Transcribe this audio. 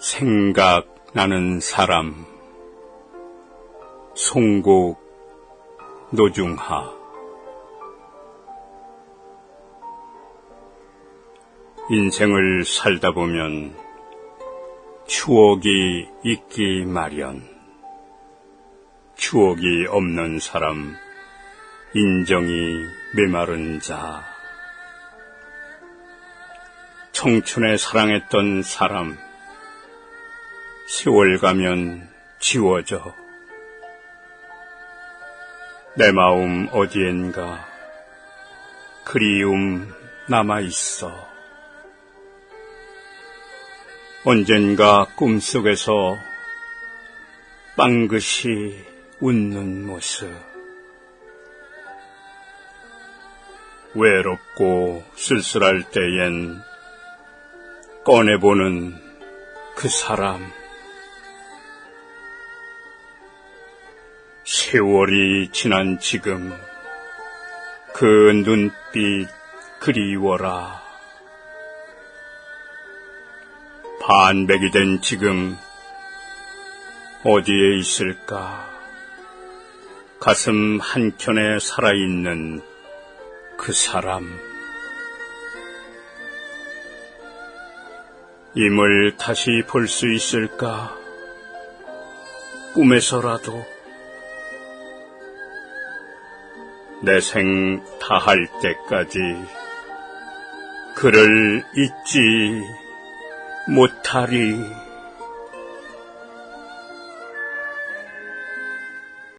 생각나는 사람. 송곡 노중하. 인생을 살다 보면 추억이 있기 마련. 추억이 없는 사람 인정이 메마른 자. 청춘에 사랑했던 사람 세월 가면 지워져. 내 마음 어디엔가 그리움 남아 있어. 언젠가 꿈속에서 빵긋이 웃는 모습. 외롭고 쓸쓸할 때엔 꺼내보는 그 사람 세월이 지난 지금 그 눈빛 그리워라. 반백이 된 지금 어디에 있을까? 가슴 한켠에 살아있는 그 사람. 임을 다시 볼 수 있을까? 꿈에서라도 내 생 다할 때까지 그를 잊지 못하리.